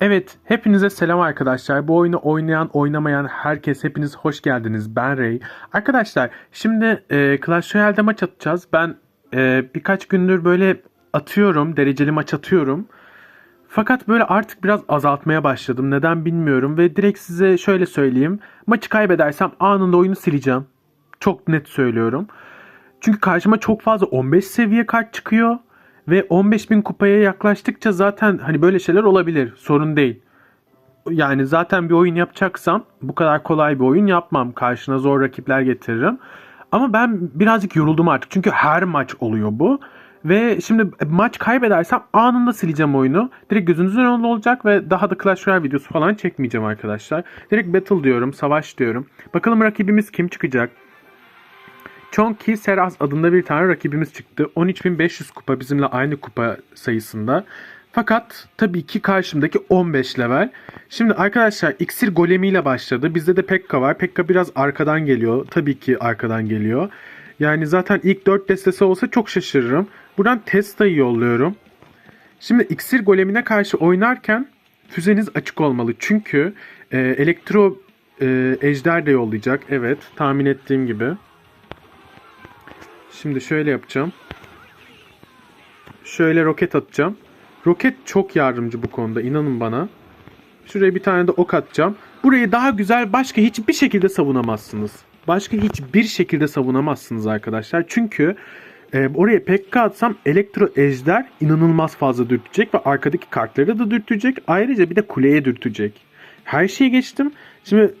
Evet, hepinize selam arkadaşlar. Bu oyunu oynayan, oynamayan herkes hepiniz hoş geldiniz. Ben Ray. Arkadaşlar, şimdi e, Clash Royale'de maç atacağız. Ben e, birkaç gündür böyle atıyorum, dereceli maç atıyorum. Fakat böyle artık biraz azaltmaya başladım. Neden bilmiyorum ve direkt size şöyle söyleyeyim. Maçı kaybedersem anında oyunu sileceğim. Çok net söylüyorum. Çünkü karşıma çok fazla 15 seviye kart çıkıyor. Ve 15.000 kupaya yaklaştıkça zaten hani böyle şeyler olabilir. Sorun değil. Yani zaten bir oyun yapacaksam bu kadar kolay bir oyun yapmam. Karşına zor rakipler getiririm. Ama ben birazcık yoruldum artık. Çünkü her maç oluyor bu. Ve şimdi maç kaybedersem anında sileceğim oyunu. Direkt gözünüzün önünde olacak ve daha da Clash Royale videosu falan çekmeyeceğim arkadaşlar. Direkt battle diyorum, savaş diyorum. Bakalım rakibimiz kim çıkacak? Chonky Seras adında bir tane rakibimiz çıktı. 13.500 kupa bizimle aynı kupa sayısında. Fakat tabii ki karşımdaki 15 level. Şimdi arkadaşlar iksir golemiyle başladı. Bizde de Pekka var. Pekka biraz arkadan geliyor. Tabii ki arkadan geliyor. Yani zaten ilk 4 destesi olsa çok şaşırırım. Buradan Testa'yı yolluyorum. Şimdi iksir golemine karşı oynarken füzeniz açık olmalı. Çünkü e, elektro e, ejder de yollayacak. Evet tahmin ettiğim gibi. Şimdi şöyle yapacağım. Şöyle roket atacağım. Roket çok yardımcı bu konuda inanın bana. Şuraya bir tane de ok atacağım. Burayı daha güzel başka hiçbir şekilde savunamazsınız. Başka hiçbir şekilde savunamazsınız arkadaşlar. Çünkü e, oraya pekka atsam elektro ejder inanılmaz fazla dürtecek ve arkadaki kartları da dürtecek. Ayrıca bir de kuleye dürtecek. Her şeyi geçtim. Şimdi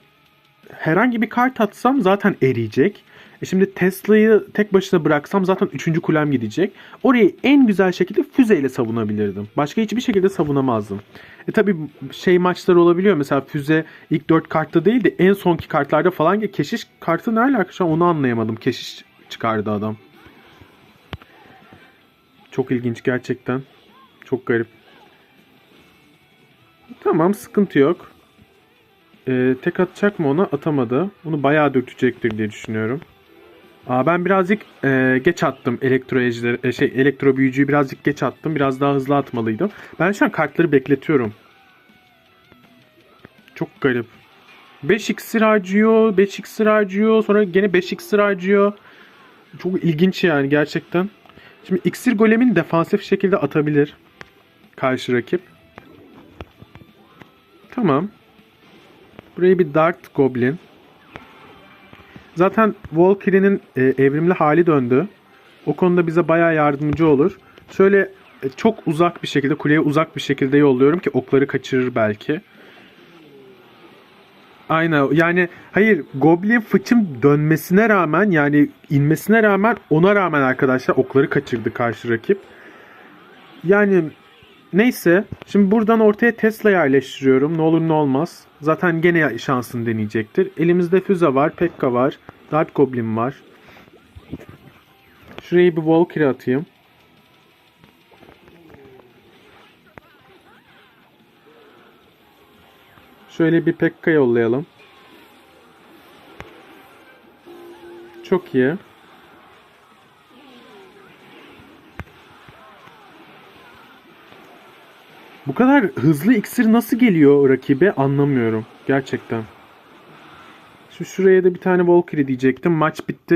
herhangi bir kart atsam zaten eriyecek. E şimdi Tesla'yı tek başına bıraksam zaten 3. kulem gidecek. Orayı en güzel şekilde füzeyle savunabilirdim. Başka hiçbir şekilde savunamazdım. E tabi şey maçlar olabiliyor. Mesela füze ilk 4 kartta değil de en sonki kartlarda falan. Keşiş kartı ne alaka şu an onu anlayamadım. Keşiş çıkardı adam. Çok ilginç gerçekten. Çok garip. Tamam sıkıntı yok. Ee, tek atacak mı ona? Atamadı. Bunu bayağı dürtecektir diye düşünüyorum. Aa, ben birazcık e, geç attım elektro ejder, e, şey elektro büyücüyü birazcık geç attım. Biraz daha hızlı atmalıydım. Ben şu an kartları bekletiyorum. Çok garip. 5 iksir harcıyor, 5 iksir harcıyor, sonra gene 5 iksir harcıyor. Çok ilginç yani gerçekten. Şimdi iksir golemin defansif şekilde atabilir karşı rakip. Tamam. Buraya bir Dart Goblin. Zaten Valkyrie'nin e, evrimli hali döndü. O konuda bize bayağı yardımcı olur. Şöyle e, çok uzak bir şekilde, kuleye uzak bir şekilde yolluyorum ki okları kaçırır belki. Aynen yani hayır Goblin fıçım dönmesine rağmen yani inmesine rağmen ona rağmen arkadaşlar okları kaçırdı karşı rakip. Yani neyse şimdi buradan ortaya Tesla yerleştiriyorum ne olur ne olmaz. Zaten gene şansını deneyecektir. Elimizde füze var, Pekka var, Dart Goblin var. Şuraya bir Valkyrie atayım. Şöyle bir Pekka yollayalım. Çok iyi. Bu kadar hızlı iksir nasıl geliyor rakibe anlamıyorum. Gerçekten. Şu şuraya da bir tane Valkyrie diyecektim. Maç bitti.